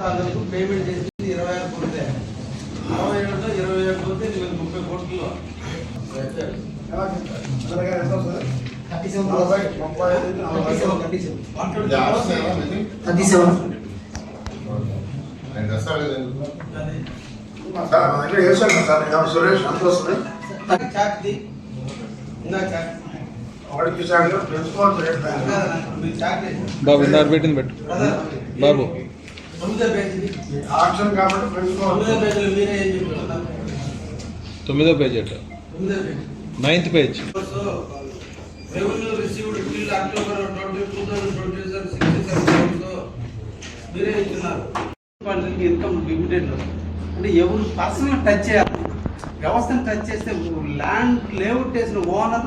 తాలూకు పేమెంట్ చేసింది ఇరవై ఆరు కోట్లే. అరవై ఏడులో ఇరవై ఏడు పోతే నీకు ముప్పై కోట్లు థర్టీ సెవెన్. సార్ మన దగ్గర వేసాను సార్ నేను సురేష్ ఎంత వస్తుంది చాక్ది ఇందా చాక్ వాడికి సార్ ప్రిన్సిపాల్ రేట్ మీరు చాక్ లేదు. బాబు ఇందాక పెట్టింది పెట్టు బ్రదర్, బాబు తొమ్మిదో పేజీ ఆప్షన్ కాబట్టి ప్రిన్సిపాల్ తొమ్మిదో పేజీలో మీరే ఏం చెప్తున్నారు తొమ్మిదో పేజ్ అట తొమ్మిదో page ninth page revenue received bill October twenty two thousand twenty seven sixty seven మీరే ఇస్తున్నారు వాళ్ళకి ఇన్కమ్ లిమిటెడ్ అంటే ఎవరు పర్సనల్ టచ్ చేయాలి. వ్యవస్థను టచ్ చేస్తే ల్యాండ్ లేఅవుట్ చేసిన ఓనర్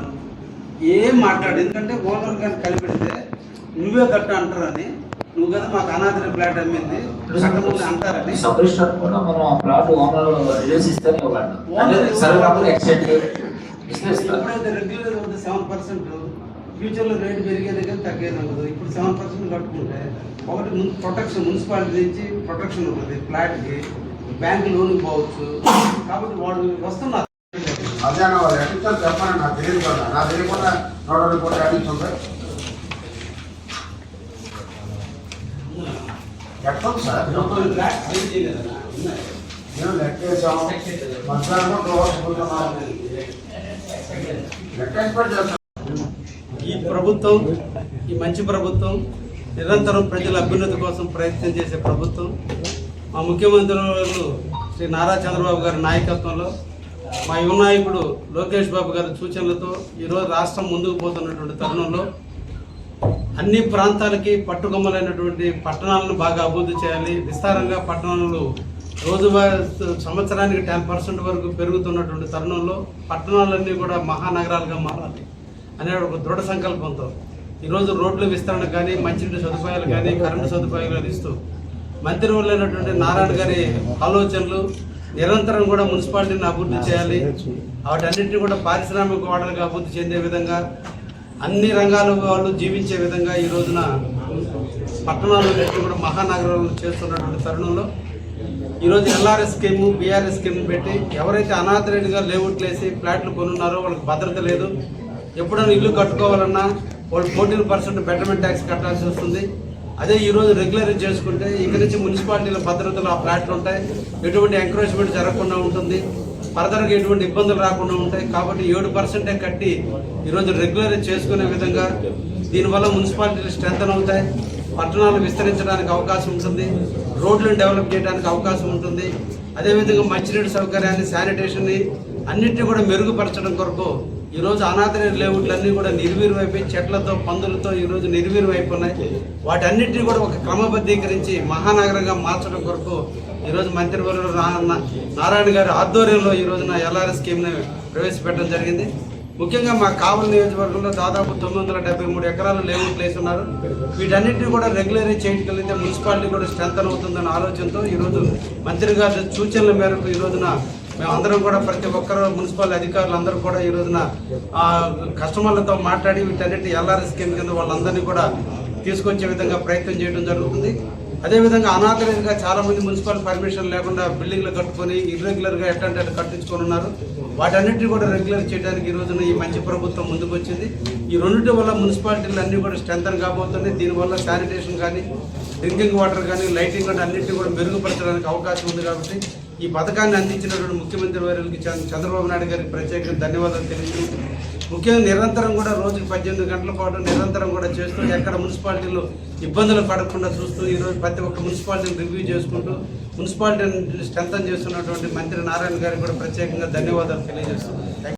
ఏం మాట్లాడు. ఎందుకంటే ఓనర్ కానీ కలిపెడితే నువ్వే కట్టు అంటారని. నువ్వు కదా మాకు అనాథరి ఫ్లాట్ అమ్మింది. అంటారని. కూడా మనం ప్లాట్ ఓనర్ రిలీజ్ ఇస్తేనే ఇవ్వండి ఎప్పుడైతే రెగ్యులర్ ఉంది సెవెన్ పర్సెంట్ ఫ్యూచర్లో రేట్ పెరిగేది కానీ తగ్గేది ఉండదు. ఇప్పుడు సెవెన్ పర్సెంట్ కట్టుకుంటే ఒకటి ముందు ప్రొటెక్షన్ మున్సిపాలిటీ నుంచి ప్రొటెక్షన్ ఉంటుంది ఫ్లాట్కి. బ్యాంక్ లోన్కి పోవచ్చు. కాబట్టి వాళ్ళు వస్తున్నారు. అదే అన్న వాళ్ళు చెప్పండి నాకు తెలియదు కదా. నాకు తెలియకుండా నోడల్ రిపోర్ట్ సార్. మధ్యాహ్నం కూర్చున్నాం లెక్క ఎక్స్పెక్ట్ చేస్తాం ఈ ప్రభుత్వం ఈ మంచి ప్రభుత్వం నిరంతరం ప్రజల అభ్యున్నతి కోసం ప్రయత్నం చేసే ప్రభుత్వం. మా ముఖ్యమంత్రి శ్రీ నారా చంద్రబాబు గారి నాయకత్వంలో మా యువ నాయకుడు లోకేష్ బాబు గారి సూచనలతో ఈరోజు రాష్ట్రం ముందుకు పోతున్నటువంటి తరుణంలో అన్ని ప్రాంతాలకి పట్టుకొమ్మలైనటువంటి పట్టణాలను బాగా అభివృద్ధి చేయాలి. విస్తారంగా పట్టణాలు రోజువారీ సంవత్సరానికి టెన్ పర్సెంట్ వరకు పెరుగుతున్నటువంటి తరుణంలో పట్టణాలన్నీ కూడా మహానగరాలుగా మారాలి అనే ఒక దృఢ సంకల్పంతో ఈరోజు రోడ్ల విస్తరణ కానీ మంచినీటి సదుపాయాలు కానీ కరెంటు సదుపాయాలు ఇస్తూ మంత్రివర్యులైనటువంటి నారాయణ గారి ఆలోచనలు నిరంతరం కూడా మున్సిపాలిటీని అభివృద్ధి చేయాలి. వాటన్నింటినీ కూడా పారిశ్రామిక వాడలుగా అభివృద్ధి చెందే విధంగా అన్ని రంగాల వాళ్ళు జీవించే విధంగా ఈ రోజున పట్టణాలు కూడా మహానగరాలు చేస్తున్నటువంటి తరుణంలో ఈరోజు ఎల్ఆర్ఎస్ స్కీము బీఆర్ఎస్ స్కీమ్ పెట్టి ఎవరైతే అనాథరేట్గా లేఅవుట్లు వేసి ఫ్లాట్లు కొనున్నారో వాళ్ళకి భద్రత లేదు. ఎప్పుడైనా ఇల్లు కట్టుకోవాలన్నా వాళ్ళు ఫోర్టీన్ పర్సెంట్ బెటర్మెంట్ ట్యాక్స్ కట్టాల్సి వస్తుంది. అదే ఈ రోజు రెగ్యులర్ చేసుకుంటే ఇక్కడి నుంచి మున్సిపాలిటీల భద్రతలు ఆ ఫ్లాట్లు ఉంటాయి. ఎటువంటి ఎంకరేజ్మెంట్ జరగకుండా ఉంటుంది. ఫర్దర్గా ఎటువంటి ఇబ్బందులు రాకుండా ఉంటాయి. కాబట్టి ఏడు పర్సెంటే కట్టి ఈరోజు రెగ్యులర్ చేసుకునే విధంగా దీనివల్ల మున్సిపాలిటీలు స్ట్రెంగ్ అవుతాయి. పట్టణాలు విస్తరించడానికి అవకాశం ఉంటుంది. రోడ్లను డెవలప్ చేయడానికి అవకాశం ఉంటుంది. అదేవిధంగా మంచినీటి సౌకర్యాన్ని శానిటేషన్ని అన్నింటినీ కూడా మెరుగుపరచడం కొరకు ఈరోజు అనాథ లేవుట్లన్నీ కూడా నిర్వీర్యమైపోయి చెట్లతో పందులతో ఈరోజు నిర్వీర్యమైపోయినాయి వాటన్నిటిని కూడా ఒక క్రమబద్ధీకరించి మహానగరంగా మార్చడం కొరకు ఈరోజు మంత్రివర్యులు నారాయణ గారి ఆధ్వర్యంలో ఈ రోజున ఎల్ఆర్ఎస్ స్కీమ్ని ప్రవేశపెట్టడం జరిగింది. ముఖ్యంగా మా కావలి నియోజకవర్గంలో దాదాపు తొమ్మిది వందల డెబ్బై మూడు ఎకరాలు లేఅవుట్లు వేసి ఉన్నారు. వీటన్నిటిని కూడా రెగ్యులరీ చేయగలిగితే మున్సిపాలిటీ కూడా స్ట్రెంత్ అవుతుందన్న ఆలోచనతో ఈరోజు మంత్రి గారి సూచనల మేరకు ఈ రోజున మేము అందరం కూడా ప్రతి ఒక్కరు మున్సిపల్ అధికారులు అందరూ కూడా ఈ రోజున ఆ, కస్టమర్లతో మాట్లాడి వీటన్నిటి ఎల్ఆర్ఎస్ స్కీమ్ కింద వాళ్ళందరినీ కూడా తీసుకొచ్చే విధంగా ప్రయత్నం చేయడం జరుగుతుంది. అదేవిధంగా అనాథరైజ్గా చాలామంది మున్సిపల్ పర్మిషన్ లేకుండా బిల్డింగ్లు కట్టుకొని ఇర్రెగ్యులర్గా ఎట్లాంటి అట్లా కట్టించుకొని ఉన్నారు. వాటన్నిటిని కూడా రెగ్యులర్ చేయడానికి ఈ రోజున ఈ మంచి ప్రభుత్వం ముందుకు వచ్చింది ఈ రెండింటి వల్ల మున్సిపాలిటీలు అన్నీ కూడా స్ట్రెంతన్ కాబోతున్నాయి. దీనివల్ల శానిటేషన్ కానీ డ్రింకింగ్ వాటర్ కానీ లైటింగ్ కానీ అన్నింటినీ కూడా మెరుగుపరచడానికి అవకాశం ఉంది కాబట్టి ఈ పథకాన్ని అందించినటువంటి ముఖ్యమంత్రి వర్యులకి చంద్ర- చంద్రబాబు నాయుడు గారికి ప్రత్యేకంగా ధన్యవాదాలు తెలియజేస్తూ ముఖ్యంగా నిరంతరం కూడా రోజుకి పద్దెనిమిది గంటల పాటు నిరంతరం కూడా చేస్తూ ఎక్కడ మున్సిపాలిటీలు ఇబ్బందులు పడకుండా చూస్తూ ఈరోజు ప్రతి ఒక్క మున్సిపాలిటీని రివ్యూ చేసుకుంటూ మున్సిపాలిటీని స్ట్రెంథన్ చేస్తున్నటువంటి మంత్రి నారాయణ గారికి కూడా ప్రత్యేకంగా ధన్యవాదాలు తెలియజేస్తున్నాను